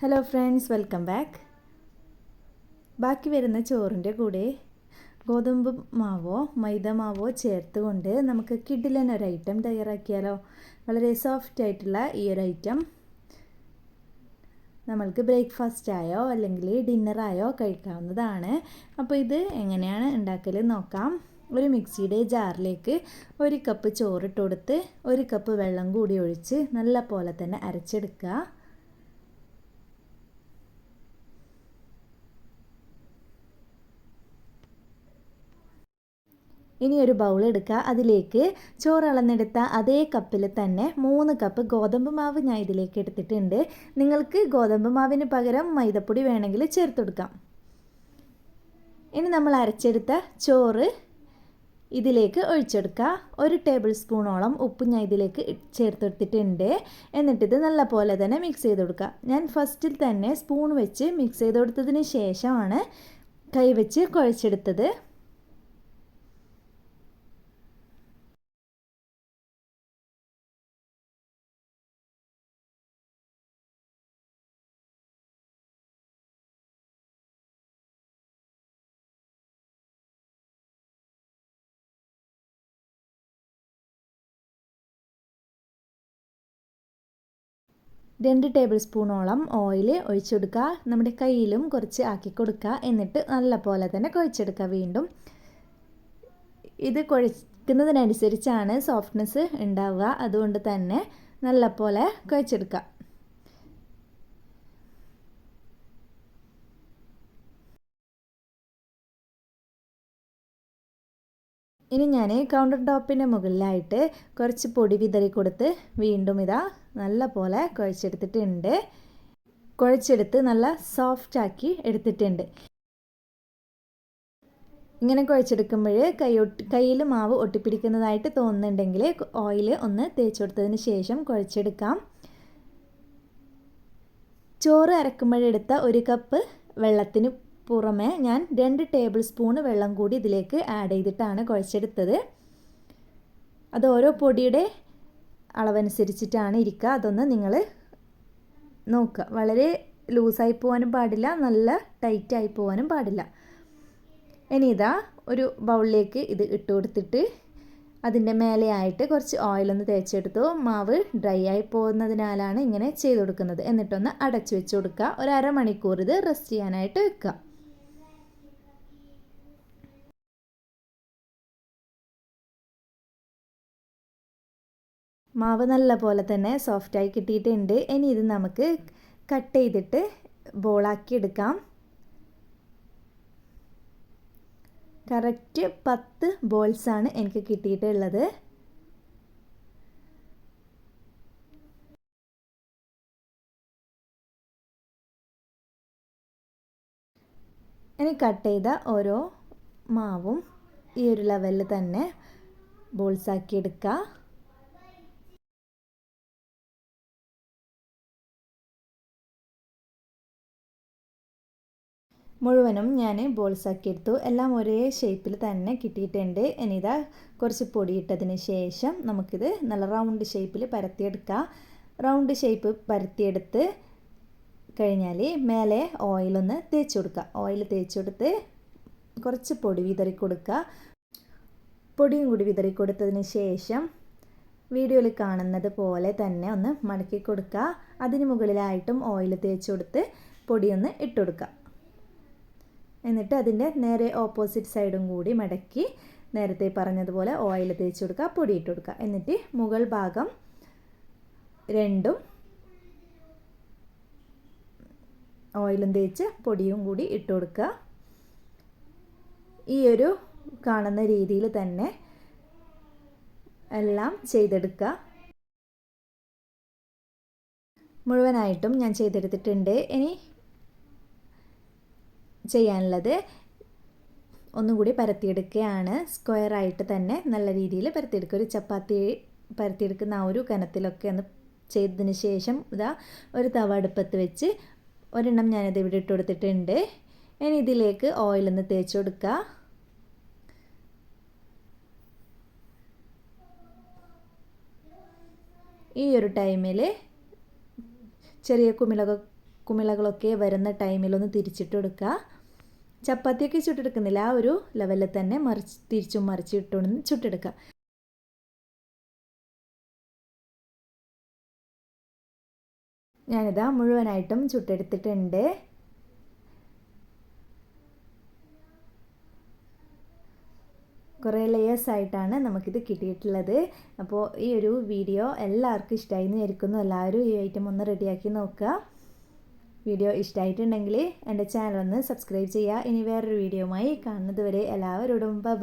Hello friends welcome back ബാക്കി വരുന്ന ചോറിന്റെ കൂടെ ഗോതമ്പ് മാവോ മൈദ മാവോ ചേർത്തുകൊണ്ട് നമുക്ക് കിഡിലൻ ഒരു ഐറ്റം തയ്യാറാക്കിയാലോ. വളരെ സോഫ്റ്റ് ആയിട്ടുള്ള ഈ ഒരു ഐറ്റം നമ്മൾക്ക് ബ്രേക്ക്ഫാസ്റ്റ് ആയോ അല്ലെങ്കിൽ ഡിന്നറായോ കഴിക്കാവുന്നതാണ്. അപ്പോൾ ഇത് എങ്ങനെയാണ് ഉണ്ടാക്കൽ നോക്കാം. ഒരു മിക്സിയുടെ ജാറിലേക്ക് ഒരു കപ്പ് ചോറിട്ട് കൊടുത്ത് ഒരു കപ്പ് വെള്ളം കൂടി ഒഴിച്ച് നല്ല പോലെ തന്നെ അരച്ചെടുക്കുക. ഇനി ഒരു ബൗൾ എടുക്കുക. അതിലേക്ക് ചോറ് അളന്നെടുത്ത അതേ കപ്പിൽ തന്നെ മൂന്ന് കപ്പ് ഗോതമ്പ് മാവ് ഞാൻ ഇതിലേക്ക് എടുത്തിട്ടുണ്ട്. നിങ്ങൾക്ക് ഗോതമ്പ് മാവിന് പകരം മൈദപ്പൊടി വേണമെങ്കിൽ ചേർത്ത് കൊടുക്കാം. ഇനി നമ്മൾ അരച്ചെടുത്ത ചോറ് ഇതിലേക്ക് ഒഴിച്ചെടുക്കുക. ഒരു ടേബിൾ സ്പൂണോളം ഉപ്പ് ഞാൻ ഇതിലേക്ക് ചേർത്തെടുത്തിട്ടുണ്ട്. എന്നിട്ടിത് നല്ല പോലെ തന്നെ മിക്സ് ചെയ്ത് കൊടുക്കുക. ഞാൻ ഫസ്റ്റിൽ തന്നെ സ്പൂൺ വെച്ച് മിക്സ് ചെയ്ത് കൊടുത്തതിന് ശേഷമാണ് കൈ വെച്ച് കുഴച്ചെടുത്തത്. രണ്ട് ടേബിൾ സ്പൂണോളം ഓയിൽ ഒഴിച്ചെടുക്കുക. നമ്മുടെ കയ്യിലും കുറച്ച് ആക്കി കൊടുക്കുക. എന്നിട്ട് നല്ല പോലെ തന്നെ കുഴച്ചെടുക്കുക വീണ്ടും. ഇത് കുഴക്കുന്നതിനനുസരിച്ചാണ് സോഫ്റ്റ്നെസ് ഉണ്ടാവുക. അതുകൊണ്ട് തന്നെ നല്ല പോലെ കുഴച്ചെടുക്കുക. ഇനി ഞാൻ കൗണ്ടർ ടോപ്പിന്റെ മുകളിലായിട്ട് കുറച്ച് പൊടി വിതറി കൊടുത്ത് വീണ്ടും ഇതാ നല്ല പോലെ കുഴച്ചെടുത്തിട്ടുണ്ട്. കുഴച്ചെടുത്ത് നല്ല സോഫ്റ്റ് ആക്കി എടുത്തിട്ടുണ്ട്. ഇങ്ങനെ കുഴച്ചെടുക്കുമ്പോൾ കൈ കയ്യിൽ മാവ് ഒട്ടിപ്പിടിക്കുന്നതായിട്ട് തോന്നുന്നുണ്ടെങ്കിൽ ഓയിൽ ഒന്ന് തേച്ച് കൊടുത്തതിന് ശേഷം കുഴച്ചെടുക്കാം. ചോറ് അരക്കുമ്പോഴെടുത്ത ഒരു കപ്പ് വെള്ളത്തിന് പുറമെ ഞാൻ രണ്ട് ടേബിൾ സ്പൂൺ വെള്ളം കൂടി ഇതിലേക്ക് ആഡ് ചെയ്തിട്ടാണ് കുഴച്ചെടുത്തത്. അത് ഓരോ പൊടിയുടെ അളവനുസരിച്ചിട്ടാണ് ഇരിക്കുക. അതൊന്ന് നിങ്ങൾ നോക്കുക. വളരെ ലൂസായി പോകാനും പാടില്ല. നല്ല ടൈറ്റായി പോകാനും പാടില്ല. ഇനി ഇതാ ഒരു ബൗളിലേക്ക് ഇത് ഇട്ട് കൊടുത്തിട്ട് അതിന്റെ മേലെയായിട്ട് കുറച്ച് ഓയിലൊന്ന് തേച്ചെടുത്തു. മാവ് ഡ്രൈ ആയി പോകുന്നതിനാലാണ് ഇങ്ങനെ ചെയ്ത് കൊടുക്കുന്നത്. എന്നിട്ടൊന്ന് അടച്ചു വെച്ച് കൊടുക്കുക. ഒരു അരമണിക്കൂർ ഇത് റെസ്റ്റ് ചെയ്യാനായിട്ട് വെക്കുക. മാവ് നല്ല പോലെ തന്നെ സോഫ്റ്റായി കിട്ടിയിട്ടുണ്ട്. ഇനി ഇത് നമുക്ക് കട്ട് ചെയ്തിട്ട് ബോളാക്കി എടുക്കാം. കറക്റ്റ് പത്ത് ബോൾസാണ് എനിക്ക് കിട്ടിയിട്ടുള്ളത്. ഇനി കട്ട് ചെയ്ത ഓരോ മാവും ഈ ഒരു ലെവലിൽ തന്നെ ബോൾസാക്കി എടുക്കുക മുഴുവനും ഞാൻ ബോൾസാക്കി എടുത്തു. എല്ലാം ഒരേ ഷേപ്പിൽ തന്നെ കിട്ടിയിട്ടുണ്ട്. ഇനിതാ കുറച്ച് പൊടിയിട്ടതിന് ശേഷം നമുക്കിത് നല്ല റൗണ്ട് ഷേപ്പിൽ പരത്തിയെടുക്കാം. റൗണ്ട് ഷേപ്പ് പരത്തിയെടുത്ത് കഴിഞ്ഞാൽ മേലെ ഓയിലൊന്ന് തേച്ച് കൊടുക്കുക. ഓയിൽ തേച്ച് കൊടുത്ത് കുറച്ച് പൊടി വിതറി കൊടുക്കുക. പൊടിയും കൂടി വിതറി കൊടുത്തതിന് ശേഷം വീഡിയോയിൽ കാണുന്നത് പോലെ തന്നെ ഒന്ന് മടക്കി കൊടുക്കുക. അതിന് മുകളിലായിട്ടും ഓയിൽ തേച്ച് കൊടുത്ത് പൊടിയൊന്ന് ഇട്ട് കൊടുക്കുക. എന്നിട്ട് അതിന്റെ നേരെ ഓപ്പോസിറ്റ് സൈഡും കൂടി മടക്കി നേരത്തെ പറഞ്ഞതുപോലെ ഓയിൽ തേച്ച് കൊടുക്കുക പൊടി കൊടുക്കുക. എന്നിട്ട് മുകൾ ഭാഗം രണ്ടും ഓയിലും തേച്ച് പൊടിയും കൂടി ഇട്ട് കൊടുക്കുക. ഈ ഒരു കാണുന്ന രീതിയിൽ തന്നെ എല്ലാം ചെയ്തെടുക്കുക. മുഴുവനായിട്ടും ഞാൻ ചെയ്തെടുത്തിട്ടുണ്ട്. ഇനി ചെയ്യാനുള്ളത് ഒന്നുകൂടി പരത്തിയെടുക്കുകയാണ്. സ്ക്വയറായിട്ട് തന്നെ നല്ല രീതിയിൽ പരത്തിയെടുക്കുക. ഒരു ചപ്പാത്തി പരത്തിയെടുക്കുന്ന ആ ഒരു കനത്തിലൊക്കെ ഒന്ന് ചെയ്തതിന് ശേഷം ഇതാ ഒരു തവ അടുപ്പത്ത് വെച്ച് ഒരെണ്ണം ഞാനിത് ഇവിടെ ഇട്ട് കൊടുത്തിട്ടുണ്ട്. ഇനി ഇതിലേക്ക് ഓയിലൊന്ന് തേച്ച് കൊടുക്കുക. ഈ ഒരു ടൈമിൽ ചെറിയ കുമിളക കുമിളകളൊക്കെ വരുന്ന ടൈമിലൊന്ന് തിരിച്ചിട്ട് കൊടുക്കുക. ചപ്പാത്തിയൊക്കെ ചുട്ടെടുക്കുന്നില്ല. ആ ഒരു ലെവലിൽ തന്നെ മറിച്ച് തിരിച്ചും മറിച്ചിട്ടുണ്ടെന്ന് ചുട്ടെടുക്കുക. ഞാനിതാ മുഴുവനായിട്ടും ചുട്ടെടുത്തിട്ടുണ്ട്. കുറേ ലെയേഴ്സ് ആയിട്ടാണ് നമുക്കിത് കിട്ടിയിട്ടുള്ളത്. അപ്പോൾ ഈ ഒരു വീഡിയോ എല്ലാവർക്കും ഇഷ്ടമായി എന്ന് വിചാരിക്കുന്നു. എല്ലാവരും ഈ ഐറ്റം ഒന്ന് റെഡിയാക്കി നോക്കുക. വീഡിയോ ഇഷ്ടമായിട്ടുണ്ടെങ്കിൽ എന്റെ ചാനൽ ഒന്ന് സബ്സ്ക്രൈബ് ചെയ്യുക. ഇനി വേറൊരു വീഡിയോയുമായി കാണുന്നത് വരെ എല്ലാവരോടും ബ